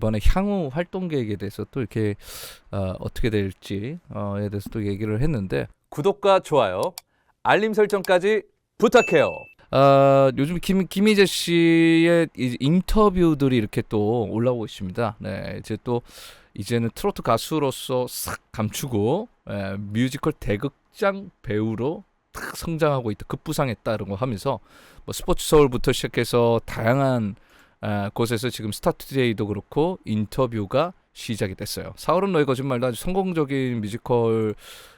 이번에 향후 활동 계획에 대해서 또 이렇게 어, 어떻게 될지에 대해서 또 얘기를 했는데 구독과 좋아요, 알림 설정까지 부탁해요. 어, 요즘 김, 김희재 씨의 이 인터뷰들이 이렇게 또 올라오고 있습니다. 네, 이제 또 이제는 트로트 가수로서 싹 감추고 예, 뮤지컬 대극장 배우로 탁 성장하고 있다, 급부상했다 이런 거 하면서 뭐 스포츠 서울부터 시작해서 다양한 아, 곳에서 지금 스타트데이도 그렇고 인터뷰가 시작이 됐어요. 사월은 너의 거짓말도 아주 성공적인 뮤지컬이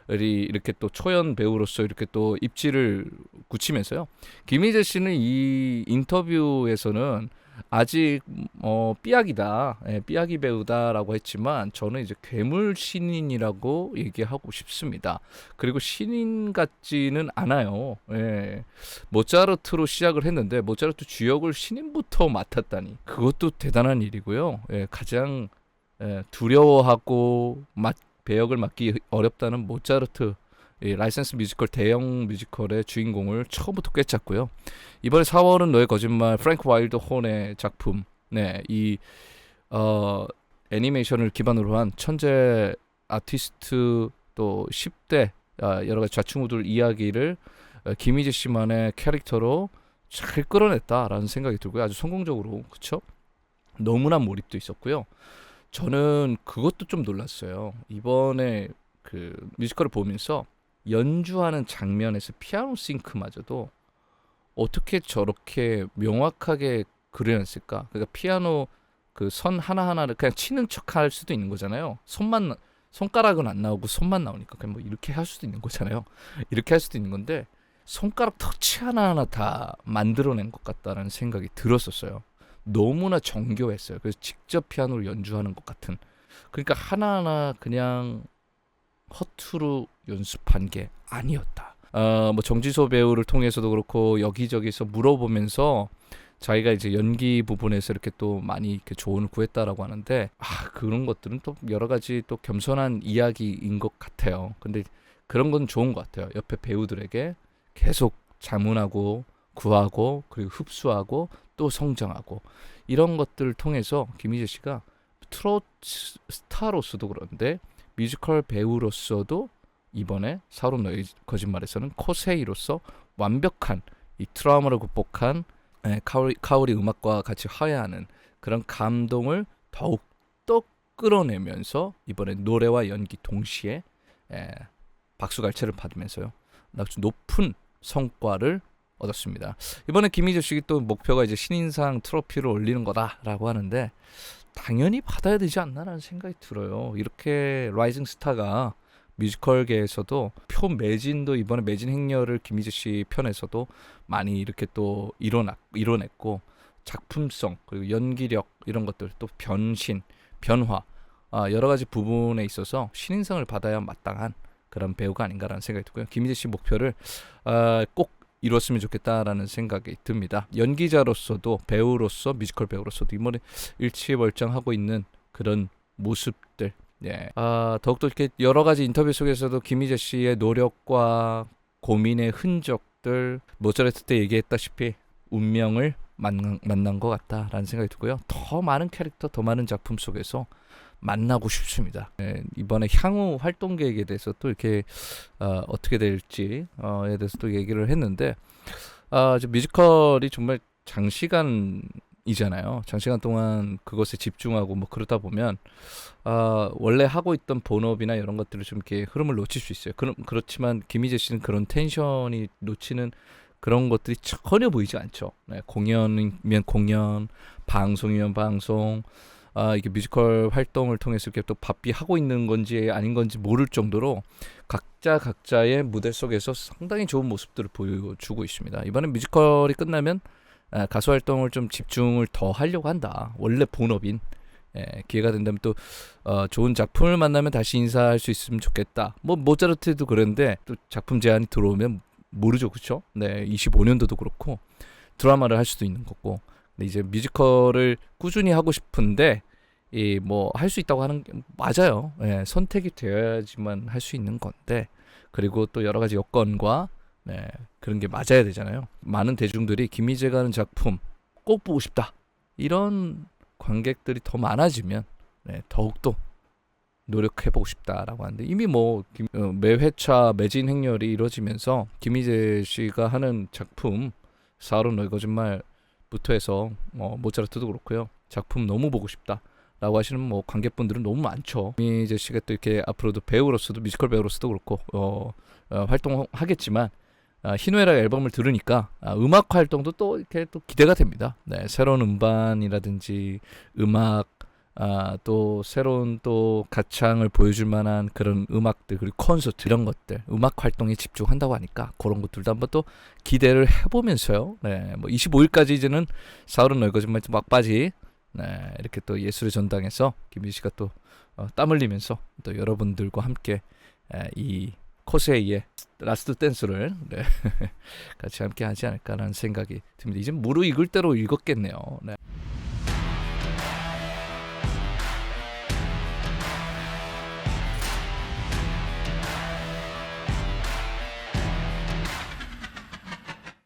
이렇게 또 초연 배우로서 이렇게 또 입지를 굳히면서요. 김희재 씨는 이 인터뷰에서는 아직 어 삐약이다, 예, 삐약이 배우다라고 했지만 저는 이제 괴물 신인이라고 얘기하고 싶습니다. 그리고 신인 같지는 않아요. 예. 모차르트로 시작을 했는데 모차르트 주역을 신인부터 맡았다니 그것도 대단한 일이고요. 예, 가장 예, 두려워하고 맡, 배역을 맡기 어렵다는 모차르트 이 라이센스 뮤지컬 대형 뮤지컬의 주인공을 처음부터 꿰찼고요. 이번에 4월은 너의 거짓말 프랭크 와일드 혼의 작품 네, 이 어, 애니메이션을 기반으로 한 천재 아티스트 또 10대 아, 여러 가지 좌충우돌 이야기를 어, 김희재 씨만의 캐릭터로 잘 끌어냈다라는 생각이 들고요. 아주 성공적으로 그쵸? 너무나 몰입도 있었고요. 저는 그것도 좀 놀랐어요. 이번에 그 뮤지컬을 보면서 연주하는 장면에서 피아노 싱크마저도 어떻게 저렇게 명확하게 그려냈을까? 그러니까 피아노 그 선 하나 하나를 그냥 치는 척 할 수도 있는 거잖아요. 손만 손가락은 안 나오고 손만 나오니까 그냥 뭐 이렇게 할 수도 있는 거잖아요. 이렇게 할 수도 있는 건데 손가락 터치 하나 하나 다 만들어낸 것 같다라는 생각이 들었었어요. 너무나 정교했어요. 그래서 직접 피아노를 연주하는 것 같은. 그러니까 하나하나 그냥 허투루 연습한 게 아니었다. 어, 뭐 정지소 배우를 통해서도 그렇고 여기저기서 물어보면서 자기가 이제 연기 부분에서 이렇게 또 많이 이렇게 조언을 구했다라고 하는데 아 그런 것들은 또 여러 가지 또 겸손한 이야기인 것 같아요. 근데 그런 건 좋은 것 같아요. 옆에 배우들에게 계속 자문하고 구하고 그리고 흡수하고 또 성장하고 이런 것들을 통해서 김희재 씨가 트로트 스타로서도 그런데 뮤지컬 배우로서도 이번에 사론 너의 거짓말에서는 코세이로서 완벽한 이 트라우마를 극복한 에, 카오리, 카오리 음악과 같이 화해하는 그런 감동을 더욱 더 끌어내면서 이번에 노래와 연기 동시에 에, 박수갈채를 받으면서요 아주 높은 성과를 얻었습니다. 이번에 김희재 씨기 또 목표가 이제 신인상 트로피를 올리는 거다라고 하는데 당연히 받아야 되지 않나라는 생각이 들어요. 이렇게 라이징 스타가 뮤지컬계에서도 표 매진도 이번에 매진 행렬을 김희재 씨 편에서도 많이 이렇게 또 이뤄냈, 이뤄냈고 작품성 그리고 연기력 이런 것들 또 변신 변화 아, 여러 가지 부분에 있어서 신인상을 받아야 마땅한 그런 배우가 아닌가라는 생각이 들고요. 김희재 씨 목표를 아, 꼭 이뤘으면 좋겠다라는 생각이 듭니다. 연기자로서도 배우로서 뮤지컬 배우로서도 이번에 일치월장하고 있는 그런 모습들. 예. 아, 더욱더 이렇게 여러 가지 인터뷰 속에서도 김희재 씨의 노력과 고민의 흔적들 모차르트 때 얘기했다시피 운명을 만난, 만난 것 같다라는 생각이 들고요. 더 많은 캐릭터, 더 많은 작품 속에서 만나고 싶습니다. 예, 이번에 향후 활동 계획에 대해서 또 이렇게 어, 어떻게 될지에 대해서 또 얘기를 했는데 아, 뮤지컬이 정말 장시간 이잖아요. 장시간 동안 그것에 집중하고 뭐 그러다 보면 아, 원래 하고 있던 본업이나 이런 것들을 좀 이렇게 흐름을 놓칠 수 있어요. 그럼 그렇지만 김희재 씨는 그런 텐션이 놓치는 그런 것들이 전혀 보이지 않죠. 네, 공연이면 공연, 방송이면 방송, 아, 이게 뮤지컬 활동을 통해서 이렇게 또 바삐 하고 있는 건지 아닌 건지 모를 정도로 각자 각자의 무대 속에서 상당히 좋은 모습들을 보여주고 있습니다. 이번에 뮤지컬이 끝나면 아, 가수 활동을 좀 집중을 더 하려고 한다. 원래 본업인 예, 기회가 된다면 또 어, 좋은 작품을 만나면 다시 인사할 수 있으면 좋겠다. 뭐 모차르트도 그런데 또 작품 제안이 들어오면 모르죠, 그렇죠? 네, 25년도도 그렇고 드라마를 할 수도 있는 거고 근데 이제 뮤지컬을 꾸준히 하고 싶은데 이 뭐 할 수 있다고 하는 게 맞아요. 예, 선택이 되어야지만 할 수 있는 건데 그리고 또 여러 가지 여건과 네, 그런 게 맞아야 되잖아요. 많은 대중들이 김희재가 하는 작품 꼭 보고 싶다. 이런 관객들이 더 많아지면 네, 더욱더 노력해보고 싶다라고 하는데 이미 뭐 김- 어, 매 회차 매진 행렬이 이루어지면서 김희재 씨가 하는 작품 사론 너의 거짓말부터 해서 뭐 모차르트도 그렇고요 작품 너무 보고 싶다라고 하시는 뭐 관객분들은 너무 많죠 김희재 씨가 또 이렇게 앞으로도 배우로서도 뮤지컬 배우로서도 그렇고 어, 어, 활동하겠지만 아, 희노애락 앨범을 들으니까 아, 음악 활동도 또 이렇게 또 기대가 됩니다. 네, 새로운 음반이라든지 음악 아, 또 새로운 또 가창을 보여줄 만한 그런 음악들 그리고 콘서트 이런 것들 음악 활동에 집중한다고 하니까 그런 것들도 한번 또 기대를 해보면서요. 네, 뭐 25일까지 이제는 너의 거짓말 막바지 네, 이렇게 또 예술의 전당에서 김민 씨가 또 어, 땀 흘리면서 또 여러분들과 함께 에, 이 코세이의 라스트 댄스를 네, 같이 함께 하지 않을까라는 생각이 듭니다. 이제 무르익을 대로 읽었겠네요. 네.